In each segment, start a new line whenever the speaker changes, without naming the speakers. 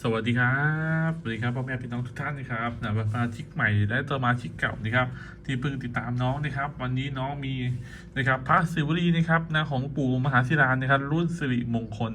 สวัสดีครับ สวัสดีครับพ่อแม่พี่น้องทุกท่านนะครับนะสมาชิกใหม่และสมาชิกเก่านะครับ ที่เพิ่งติดตามน้องนะครับ วันนี้น้องมีนะครับพระศิวลีนะครับนะของปู่มหาศิลานะครับ รุ่นสิริมงคล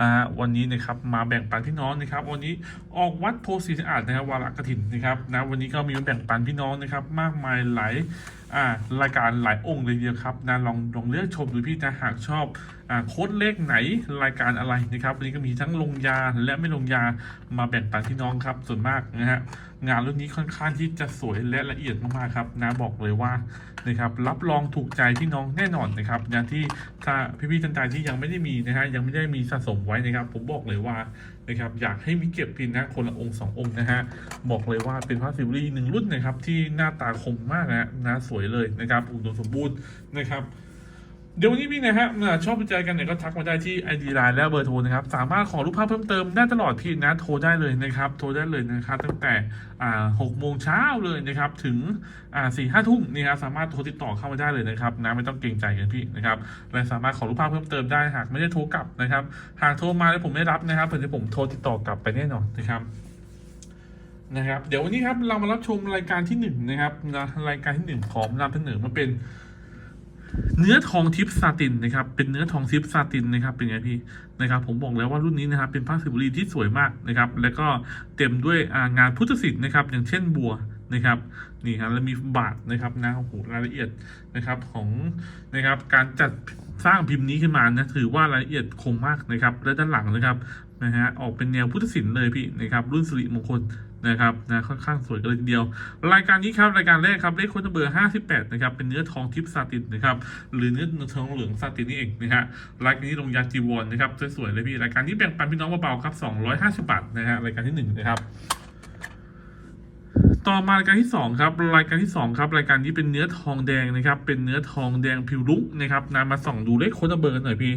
อ่าวันนี้นะครับมาแบ่งปันพี่น้องนะครับ วันนี้ออกวัดโพสีสะอาดนะครับวาระกฐินนะครับนะวันนี้ก็มีมาแบ่งปันพี่น้องนะครับ มากมายหลายอ่ารายการหลายองค์เลยเดียวครับนะลองลองเลือกชมดูพี่นะหากชอบ โค้ดเลขไหนรายการอะไรนะครับวันนี้ก็มีทั้งลงยาและไม่ลงยามาแบ่งปันพี่น้องครับส่วนมากนะฮะงานรุ่นนี้ค่อนข้างที่จะสวยและละเอียดมากๆครับนะบอกเลยว่านะครับรับรองถูกใจพี่น้องแน่นอนนะครับอย่างที่ถ้าพี่ๆท่านใดที่ยังไม่ได้มีนะฮะยังไม่ได้มีสะสมไว้นะครับ ผมบอกเลยว่านะครับอยากให้มีเก็บพินนะคนละองค์สององค์นะฮะบอกเลยว่าเป็นพระศิวลีหนึ่งรุ่นนะครับที่หน้าตาคมมากนะนะสวยเลยนะครับอุดมสมบูรณ์นะครับ เดี๋ยววันนี้พี่นะฮะชอบไปเจกันเนี่ยก็ทักมาได้ที่ ID Line และเบอร์โทรนะครับ สามารถขอรูปภาพเพิ่มเติมได้ตลอดพี่นะโทรได้เลยนะครับ โทรได้เลยนะครับ ตั้งแต่อ่าหกโมงเช้าเลยนะครับ ถึงอ่าสี่ห้าทุ่มนี่ครับสามารถโทรติดต่อเข้ามาได้เลยนะครับนะไม่ต้องเกรงใจกันพี่นะครับและสามารถขอรูปภาพเพิ่มเติมได้หากไม่ได้โทรกลับนะครับ หากโทรมาแล้วผมไม่รับนะครับเดี๋ยวผมโทรติดต่อกลับไปแน่นอนนะครับนะครับ เดี๋ยววันนี้ครับเรามารับชมรายการที่หนึ่งนะครับนะรายการที่หนึ่งของนำเสนอมาเป็น เนื้อทองทิพซาตินนะครับ เป็นเนื้อทองทิพซาตินนะครับ เป็นไงพี่นะครับ ผมบอกแล้วว่ารุ่นนี้นะครับเป็นผ้าสิวลีที่สวยมากนะครับ แล้วก็เต็มด้วยงานพุทธศิลป์นะครับ อย่างเช่นบัวนะครับนี่ครับแล้วมีบาทนะครับนะโอ้โหรายละเอียดนะครับของนะครับการจัดสร้างพิมพ์นี้ขึ้นมานะถือว่ารายละเอียดคมมากนะครับและด้านหลังนะครับนะฮะออกเป็นแนวพุทธศิลป์เลยพี่นะครับรุ่นสิริมงคล นะครับนะค่อนข้างสวยกันเลยทีเดียว รายการนี้ครับรายการแรกครับเลขคนเบอร์ 58 นะครับ เป็นเนื้อทองทิพย์ซาตินนะครับหรือเนื้อทองเหลืองซาตินนี่เองนะฮะรายการนี้ลงยาจีวรนะครับสวยๆเลยพี่รายการนี้แบ่งปันพี่น้องเบาๆครับ 250 บาทนะฮะรายการที่หนึ่งนะครับ ต่อมารายการที่สองครับรายการที่สองครับรายการนี้เป็นเนื้อทองแดงนะครับเป็นเนื้อทองแดงผิวลุกนะครับนำมาส่องดูเลขโค้ดเบอร์กันหน่อยพี่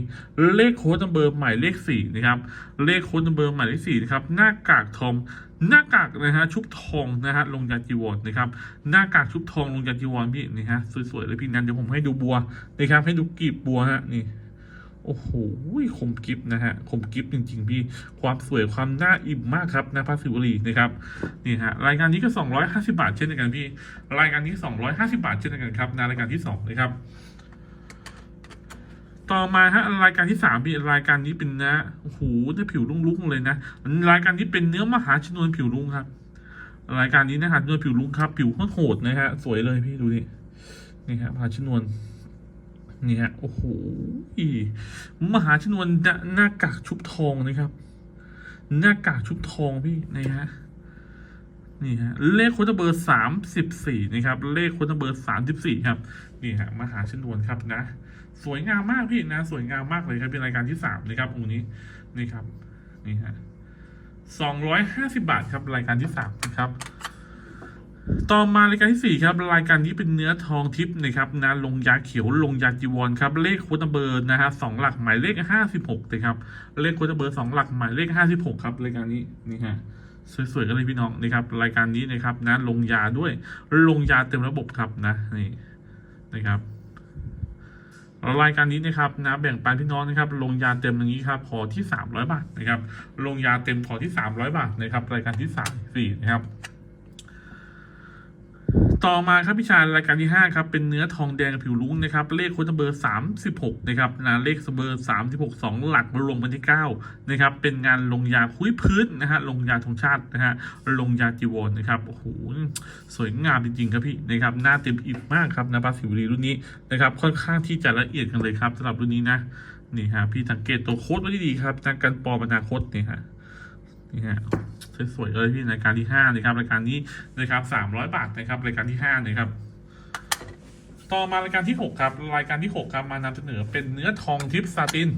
เลขโค้ดเบอร์หมายเลขสี่นะครับเลขโค้ดเบอร์หมายเลขสี่นะครับหน้ากากทองหน้ากากนะฮะชุบทองนะฮะลงยาจีวรนะครับหน้ากากชุบทองลงยาจีวรพี่นี่ฮะสวยๆเลยพี่นั้นเดี๋ยวผมให้ดูบัวนะครับให้ดูกีบบัวฮะนี่ โอ้โหคมกิฟนะฮะคมกิฟจริง ๆ พี่ ความสวยความน่าอิ่มมากครับนะพระศิวลีนะครับนี่ฮะรายการนี้ก็ 250 บาทเช่นเดียวกันพี่ รายการนี้ 250 บาทเช่นเดียวกันครับในรายการที่สองนะครับ ต่อมาฮะรายการที่สามพี่รายการนี้เป็นนะโอ้โหได้ผิวลุ่งๆเลยนะรายการนี้เป็นเนื้อมหาชนวนผิวลุ่งครับ รายการนี้นะฮะเนื้อผิวลุ่งครับ ผิวโหดนะฮะสวยเลยพี่ดูดินี่ฮะมหาชนวน เนี่ฮะโอ้โหมหาชนวนหน้ากากชุบทองนะครับ หน้ากากชุบทองพี่นี่ฮะนี่ฮะเลขโค้ดเบอร์สามสิบสี่นะครับ เลขโค้ดเบอร์สามสิบสี่ครับนี่ฮะมหาชนวนครับนะ สวยงามมากพี่นะ สวยงามมากเลยครับเป็นรายการที่สามนะครับองค์นี้นี่ครับนี่ฮะสองร้อยห้าสิบาทครับรายการที่สามนะครับ ต่อมารายการที่สี่ครับ รายการนี้เป็นเนื้อทองทิพย์นะครับนะลงยาเขียวลงยาจีวรครับ เลขโค้ดเบอร์นะฮะสองหลักหมายเลขห้าสิบหกนะครับเลขโค้ดเบอร์สองหลักหมายเลขห้าสิบหกครับรายการนี้นี่ฮะสวยๆกันเลยพี่น้องนะครับรายการนี้นะครับนะลงยาด้วยลงยาเต็มระบบครับนะนี่นะครับรายการนี้นะครับนะแบ่งปันพี่น้องนะครับ ลงยาเต็มอย่างนี้ครับขอที่ 300 บาทนะครับ ลงยาเต็มขอที่ 300 บาทนะครับ รายการที่สามสี่นะครับ ต่อมาครับพี่ชายรายการที่ 5 ครับ เป็นเนื้อทองแดงผิวลุ้งนะครับ เลขโค้ดเบอร์ 36 นะครับนะเลขเบอร์ 36 2 หลักมารวมกันที่ 9 นะครับ เป็นงานลงยาคุ้ยพื้นนะฮะลงยาธงชาตินะฮะลงยาจีวรนะครับโอ้โหสวยงามจริงๆครับพี่นะครับหน้าเต็มอิ่มมากครับนะปลาสิวลีรุ่นนี้นะครับค่อนข้างที่จะละเอียดกันเลยครับสำหรับรุ่นนี้นะนี่ฮะพี่สังเกตตัวโค้ดไว้ดีๆครับจากการปลอมอนาคตนี่ฮะ นี่ฮะสวยๆเลยพี่รายการที่ห้านะครับรายการนี้นะครับสามร้อยบาทนะครับรายการที่ห้านะครับต่อมารายการที่หกครับ รายการที่หกครับ มานำเสนอเป็นเนื้อทองทิพซาติน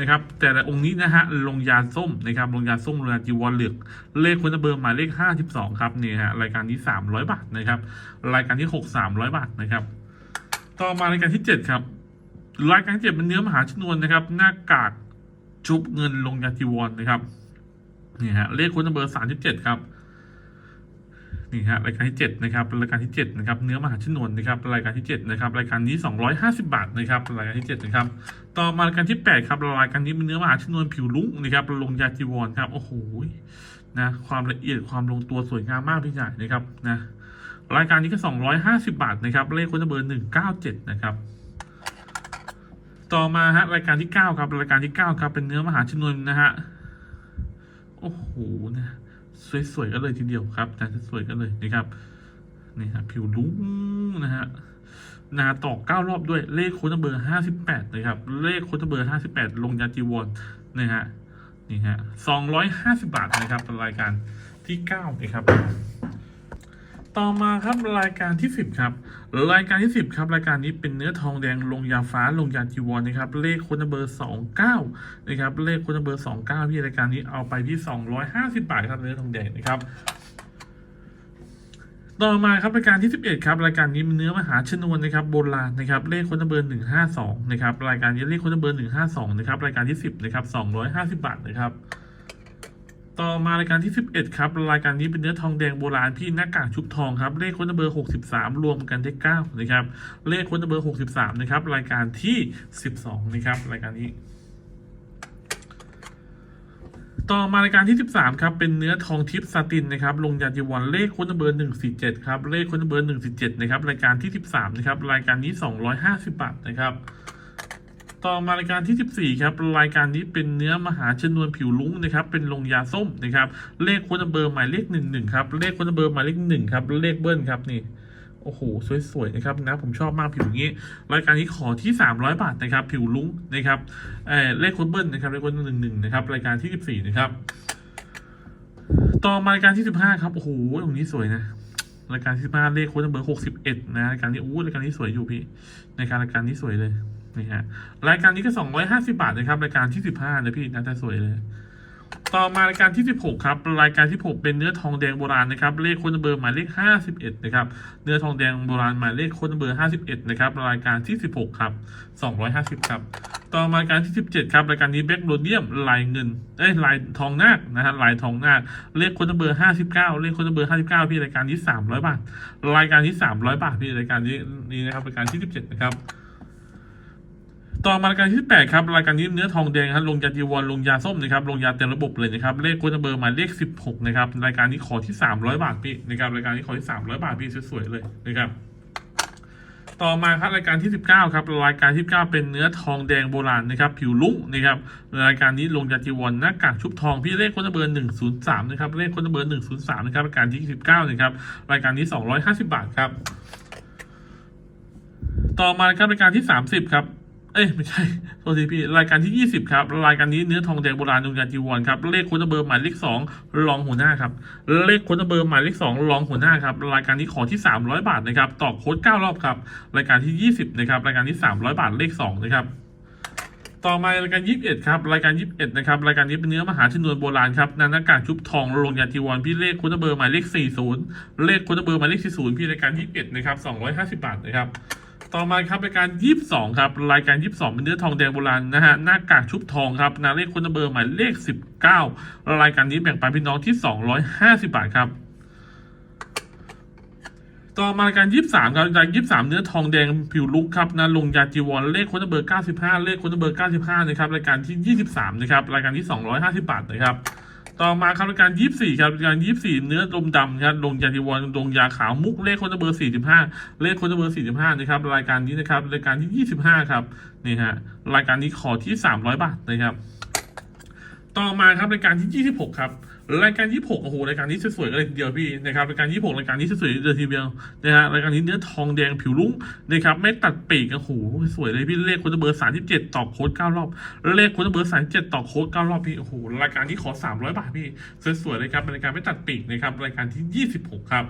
นะครับ แต่ละองค์นี้นะฮะลงยาส้มนะครับลงยาส้มลงยาจีวรเหลืองเลขคุณเบอร์หมายเลขห้าสิบสองครับนี่ฮะรายการที่สามร้อยบาทนะครับ รายการที่หกสามร้อยบาทนะครับ ต่อมารายการที่เจ็ดครับ รายการที่เจ็ดเป็นเนื้อมหาชนวนนะครับ หน้ากากชุบเงินลงยาจีวรนะครับ นี่ฮะเลขคุณเบอร์สามสิบเจ็ดครับนี่ฮะรายการที่เจ็ดนะครับรายการที่เจ็ดนะครับเนื้อมหาชนวนนะครับรายการที่เจ็ดนะครับรายการนี้สองร้อยห้าสิบาทนะครับรายการที่เจ็ดนะครับต่อมารายการที่แปดครับรายการนี้เป็นเนื้อมหาชนวนผิวลุ้งนะครับลงยาจีวรครับโอ้โหนะความละเอียดความลงตัวสวยงามมากพี่ใหญ่นะครับนะรายการนี้ก็สองร้อยห้าสิบาทนะครับเลขคนเบอร์หนึ่งเก้าเจ็ดนะครับต่อมาฮะรายการที่เก้าครับรายการที่เก้าครับเป็นเนื้อมหาชนวนนะฮะ โอ้โหนะสวยๆกันเลยทีเดียวครับนะสวยๆกันเลยนะครับนี่ฮะผิวลุ้งนะฮะนาตอกเก้ารอบด้วยเลขโค้ดเบอร์ห้าสิบแปดนะครับ เลขโค้ดเบอร์ห้าสิบแปดลงยาจีวอนนะฮะนี่ฮะสองร้อยห้าสิบาทนะครับเป็นรายการที่เก้านะครับ ต่อมาครับรายการที่สิบครับ รายการที่สิบครับ รายการนี้เป็นเนื้อทองแดงลงยาฟ้าลงยาจีวรนะครับเลขคนเบอร์สองเก้านะครับ เลขคนเบอร์สองเก้าพี่รายการนี้เอาไปที่สองร้อยห้าสิบบาทครับเนื้อทองแดงนะครับต่อมาครับรายการที่สิบเอ็ดครับรายการนี้เป็นเนื้อมหาชนวนนะครับโบราณนะครับ เลขคนเบอร์หนึ่งห้าสองนะครับรายการนี้เลขคนเบอร์หนึ่งห้าสองนะครับรายการที่สิบนะครับสองร้อยห้าสิบบาทนะครับ ต่อมารายการที่ 11 ครับ รายการนี้เป็นเนื้อทองแดงโบราณพี่หน้ากากชุบทองครับ เลขค้นเบอร์ 63 รวมกันได้9นะครับ เลขค้นเบอร์ 63 นะครับ รายการที่ 12 นะครับ รายการนี้ ต่อมารายการที่ 13 ครับ เป็นเนื้อทองทิพย์ซาตินนะครับ ลงยาจีวรเลขค้นเบอร์ 147 ครับ เลขค้นเบอร์ 147 นะครับ รายการที่ 13 นะครับ รายการนี้ 250 บาทนะครับ ต่อมารายการที่ 14 ครับ รายการนี้เป็นเนื้อมหาชนวนผิวลุ้งนะครับ เป็นลงยาส้มนะครับ เลขคนเบอร์หมายเลขหนึ่งหนึ่งครับ เลขคนเบอร์หมายเลขหนึ่งครับ เลขเบิ้ลครับนี่โอ้โห สวย ๆ นะครับนะผมชอบมากผิวอย่างนี้ รายการนี้ขอที่ 300 บาทนะครับ ผิวลุ้งนะครับเอเลขคนเบิ้ลนะครับ เลขคนหนึ่งหนึ่งนะครับ รายการที่ 14 นะครับ ต่อมารายการที่ 15 ครับ โอ้โห ตรงนี้สวยนะรายการที่15เลขคนเบอร์ 61 นะ รายการนี้อู้รายการนี้สวยอยู่พี่ ในการรายการนี้สวยเลย นี่ฮะรายการนี้ก็ 250 บาทนะครับ รายการที่ 15นะพี่น่าจะสวยเลย ต่อมารายการที่ 16 ครับ รายการที่ 6 เป็นเนื้อทองแดงโบราณนะครับ เลขโคนเบอร์หมายเลข 51 นะครับ เนื้อทองแดงโบราณหมายเลขโคนเบอร์ 51 นะครับ รายการที่ 16 ครับ 250 ครับ ต่อมารายการที่ 17 ครับ รายการนี้แบ็กโรเดียมลายเงิน เอ้ยลายทองนาคนะฮะลายทองนาค เลขโคนเบอร์ 59 เลขโคนเบอร์ 59 พี่รายการที่300 บาท รายการที่300 บาทพี่รายการนี้นี่นะครับ รายการที่ 17 นะครับ ต่อมารายการที่8ครับรายการนี้เนื้อทองแดงครับลงยาจีวรลงยาส้มนะครับลงยาเต็มระบบเลยนะครับเลขโค้ดเบอร์หมายเลข 16นะครับรายการนี้ขอที่ 300 บาทพี่นะครับรายการนี้ขอที่ 300 บาทพี่สวยๆเลยนะครับต่อมาครับรายการที่ 19ครับรายการที่9เป็นเนื้อทองแดงโบราณนะครับผิวลุ้งนะครับรายการนี้ลงยาจีวรหน้ากากชุบทองพี่เลขโค้ดเบอร์103นะครับเลขโค้ดเบอร์103นะครับรายการที่19นะครับรายการนี้ 250 บาทครับต่อมาครับรายการที่ 30ครับ เอ้ยไม่ใช่โทษทีพี่รายการที่ 20 ครับรายการนี้เนื้อทองแดงโบราณดวงยาจีวรครับเลขค้ดเบอร์หมายเลข2รองหัวหน้าครับเลขค้ดเบอร์หมายเลข2รองหัวหน้าครับรายการนี้ขอที่ 300 บาทนะครับต่อโค้ด9รอบครับรายการที่ 20นะครับรายการที่ 300 บาทเลข2นะครับต่อมารายการ21ครับรายการ21นะครับรายการนี้เป็นเนื้อมหาชนวนโบราณครับนานาการชุบทองลงยาจีวรพี่เลขค้ดเบอร์หมายเลข40เลขค้ดเบอร์หมายเลข40พี่รายการ21นะครับ250 บาทนะครับ ต่อมาครับรายการ 22 ครับ รายการ 22 เป็นเนื้อทองแดงโบราณนะฮะหน้ากากชุบทองครับนาเลขคนเบอร์หมายเลข 19 รายการนี้แบ่งปันพี่น้องที่ 250 บาทครับต่อมารายการ 23 ครับรายการ23 เนื้อทองแดงผิวลุกครับนะลงยาจีวรเลขคนเบอร์ 95 เลขคนเบอร์ 95 นะครับรายการที่ 23 นะครับรายการที่ 250 บาทนะครับ ต่อมาครับรายการ24ครับรายการ24เนื้อลมดำครับลงยาทีวรลงยาขาวมุกเลขคนเบอร์สี่สิบห้าเลขคนเบอร์สี่สิบห้านะครับรายการนี้นะครับรายการที่ยี่สิบห้าครับนี่ฮะรายการนี้ขอที่สามร้อยบาทนะครับ ต่อมาครับรายการที่ยี่สิบหกครับ รายการ26โอ้โหรายการนี้สวยๆกันเลยทีเดียวพี่นะครับรายการ26รายการนี้สวยๆเลยทีเดียวนะฮะรายการนี้เนื้อทองแดงผิวลุ้งนะครับไม่ตัดปีกโอ้โหสวยเลยพี่เลขคนเบอร์37ต่อโค้ด9รอบเลขคนเบอร์37ต่อโค้ด9รอบพี่โอ้โหรายการที่ขอ300บาทพี่สวยๆเลยครับเป็นรายการไม่ตัดปีกนะครับรายการที่26ครับ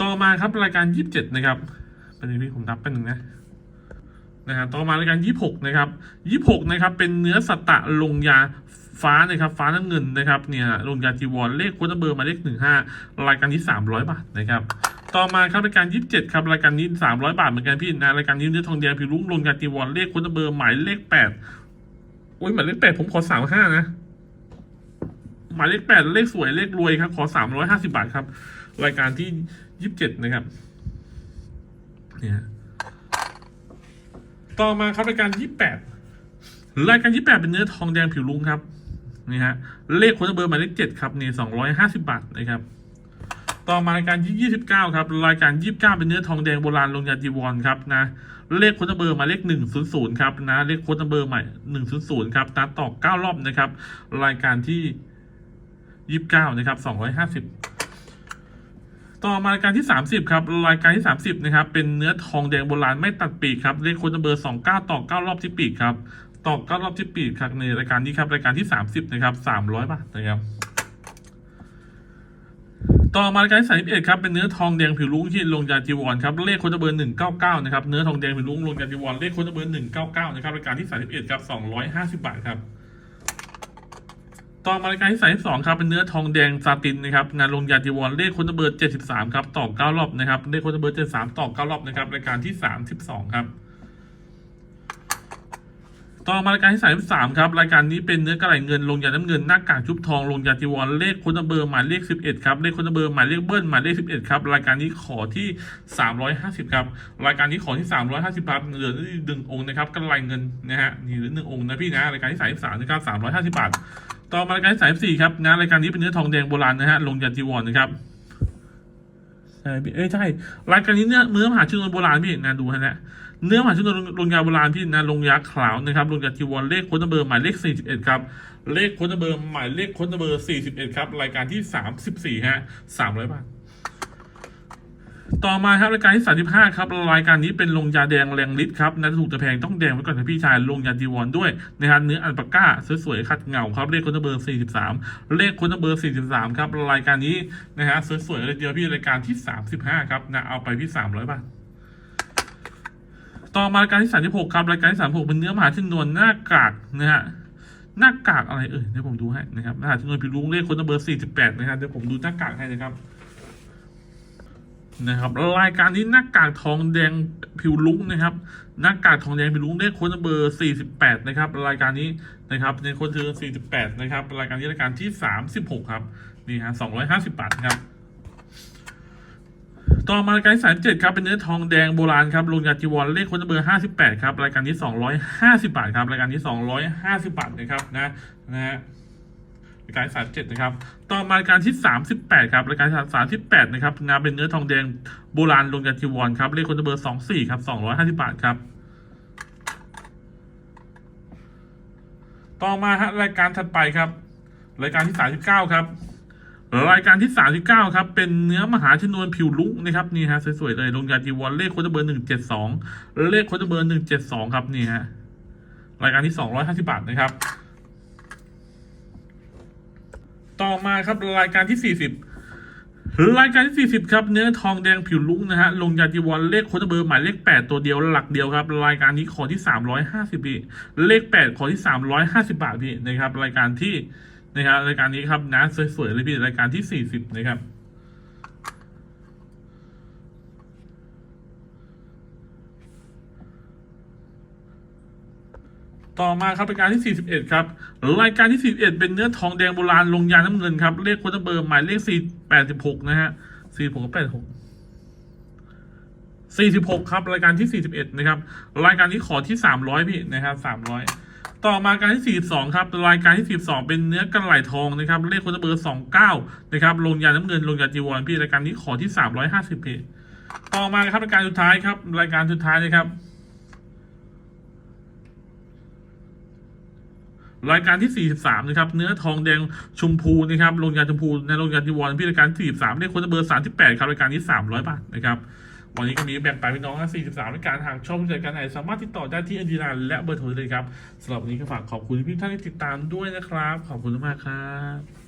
ต่อมาครับรายการ27นะครับเป็นพี่ผมนับเป็นหนึ่งนะ นะฮะต่อมารายการ26นะครับ26นะครับเป็นเนื้อสัตตะลงยาฟ้านะครับฟ้าน้ำเงินนะครับเนี่ยลงยาจีวรเลขโค้ดเบอร์หมายเลข15 รายการที่300 บาทนะครับต่อมาครับรายการ27ครับรายการนี้ 300 บาทเหมือนกันพี่นะรายการนี้เนื้อทองแดงผิวรุ่งลงยาจีวรเลขโค้ดเบอร์หมายเลข8โอ้ยหมายเลข8ผมขอ35นะอหมายเลขแปดเลขสวยเลขรวยครับขอสามร้อยห้าสิบาทครับรายการที่ยี่สิบเจ็ดนะครับเนี่ย ต่อมาครับรายการยี่แปดรายการยี่แปดเป็นเนื้อทองแดงผิวลุงครับนี่ฮะเลขโค้ดเบอร์หมายเลขเจ็ดครับนี่สองร้อยห้าสิบาทนะครับต่อมารายการที่29ครับรายการ29เก้าเป็นเนื้อทองแดงโบราณลงยาจีวรครับนะเลขโค้ดเบอร์หมายเลข100ครับนะเลขโค้ดเบอร์ใหม่100ครับนะต่อ9รอบนะครับ รายการที่29นะครับ250 ต่อมารายการที่ 30 ครับ รายการที่ 30 นะครับ เป็นเนื้อทองแดงโบราณไม่ตัดปีกครับเลขโค้ดเบอร์ 29 ต่อ 9 รอบที่ปีกครับต่อ 9 รอบที่ปีกครับในรายการนี้ครับรายการที่ 30 นะครับ 300 บาทนะครับ ต่อมารายการที่31ครับเป็นเนื้อทองแดงผิวลุ้งที่ลงยาจีวรครับเลขโค้ดเบอร์ 199 นะครับเนื้อทองแดงผิวลุ้งลงยาจีวรเลขโค้ดเบอร์ 199 นะครับรายการที่ 31 ครับ 250 บาทครับ ต่อมารายการที่32ครับเป็นเนื้อทองแดงซาตินนะครับงานลงยาจีวอนเลขโค้ดเบอร์73 ครับต่อ 9 รอบนะครับเลขโค้ดเบอร์73 ต่อ 9 รอบนะครับรายการที่ 32 ครับ ต่อมารายการที่สามสามครับรายการนี้เป็นเนื้อกระไหลเงินลงยาน้ำเงินหน้ากากชุบทองลงยาจีวรเลขคนเบอร์หมายเลขสิบเอ็ดครับเลขคนเบอร์หมายเลขเบิ้ลหมายเลขสิบเอ็ดครับรายการนี้ขอที่สามร้อยห้าสิบครับรายการนี้ขอที่สามร้อยห้าสิบบาทเหลือหนึ่งองค์นะครับกระไหลเงินนะฮะนี่เหลือหนึ่งองค์นะพี่นะรายการที่สามสามนะครับสามร้อยห้าสิบบาท ต่อมารายการที่สามสี่ครับนะรายการนี้เป็นเนื้อทองแดงโบราณนะฮะลงยาจีวรนะครับใช่พี่เอ้ยใช่รายการนี้เนื้อเนื้อมหาชนวนโบราณพี่นะดูฮะนะ เนื้อหมาชนวนลงยาโบราณพี่นะลงยาขาวนะครับลงยาจีวรเลขค้ดเบอร์หมายเลข 41 ครับ เลขค้ดเบอร์หมายเลขค้ดเบอร์ 41 ครับ รายการที่ 34 ฮะ 300 บาท ต่อมาครับรายการที่ 35 ครับ รายการนี้เป็นลงยาแดงแรงฤทธิ์ครับนะถูกจะแพงต้องแดงไว้ก่อนนะพี่ชายลงยาจีวรด้วยนะครับเนื้ออัลปาก้าสวยๆขัดเงาครับเลขค้ดเบอร์ 43 เลขค้ดเบอร์ 43 ครับรายการนี้นะฮะสวยๆเลยเดียวพี่รายการที่ 35 ครับนะเอาไปพี่ 300 บาท ต่อมารายการที่สามสิบหกครับรายการที่สามหกเป็นเนื้อมหาชนวนหน้ากากนะฮะหน้ากากอะไรเอ่ยเดี๋ยวผมดูให้นะครับมหาชนวนพิรุงเลขคนเบอร์สี่สิบแปดนะครับเดี๋ยวผมดูหน้ากากให้นะครับนะครับรายการนี้หน้ากากทองแดงผิวลุ้งนะครับหน้ากากทองแดงผิวลุ้งเลขคนเบอร์สี่สิบแปดนะครับ รายการนี้นะครับในคนเธอสี่สิบแปดนะครับ รายการนี้รายการที่สามสิบหกครับนี่ฮะสองร้อยห้าสิบบาทนะครับ ต่อมารายการที่สามเจ็ดครับเป็นเนื้อทองแดงโบราณครับลงยาจีวรเลขคนเบอร์ห้าสิบแปดครับรายการนี้สองร้อยห้าสิบาทครับรายการนี้สองร้อยห้าสิบาทนะครับนะนะฮะรายการสามเจ็ดนะครับ ต่อมารายการที่สามสิบแปดครับรายการสามสิบแปดนะครับงานเป็นเนื้อทองแดงโบราณลงยาจีวรครับเลขคนเบอร์สองสี่ครับสองร้อยห้าสิบาทครับต่อมาฮะรายการถัดไปครับ รายการที่สามสิบเก้าครับ รายการที่ 39 ครับ เป็นเนื้อมหาชนวนผิวลุ้งนะครับนี่ฮะสวยๆเลยลงยาจีวรเลขโค้ดเบอร์ 172 เลขโค้ดเบอร์ 172 ครับนี่ฮะรายการที่ 250 บาทนะครับ ต่อมาครับรายการที่ 40 รายการที่ 40 ครับเนื้อทองแดงผิวลุ้งนะฮะลงยาจีวรเลขโค้ดเบอร์หมายเลข 8 ตัวเดียวหลักเดียวครับ รายการนี้ขอที่ 350พี่เลข 8 ขอที่ 350 บาทพี่นะครับ รายการที่ นะครับรายการนี้ครับนะสวยๆเลยพี่รายการที่40นะครับต่อมาครับรายการที่ 41 ครับ รายการที่ 41 เป็นเนื้อทองแดงโบราณลงยาน้ำเงินครับ เลขโค้ดเบอร์หมายเลข 486 นะฮะ 46 86 46 ครับ รายการที่ 41 นะครับ รายการนี้ขอที่ 300 พี่นะครับ 300 ต่อมาการที่ 42 ครับรายการที่ 42 เป็นเนื้อกันไหลทองนะครับ เลขโค้ดเบอร์ 29 นะครับ ลงยาน้ำเงินลงยาจีวรพี่รายการนี้ขอที่ 350พี่ต่อมาครับรายการสุดท้ายครับ รายการสุดท้ายนะครับ รายการที่ 43 นะครับ เนื้อทองแดงชมพูนะครับ ลงยาชมพูในลงยาจีวรพี่รายการที่43เลขคนเบอร์ 38 ครับรายการนี้ 300 บาทนะครับ วันนี้ก็มีแบ่งปันพี่น้องนะ43รายการทางช่องผู้จัดการไหนสามารถติดต่อได้ที่อดีนาและเบอร์โทรเลยครับสำหรับวันนี้ก็ฝากขอบคุณพี่ท่านที่ติดตามด้วยนะครับ ขอบคุณมากครับ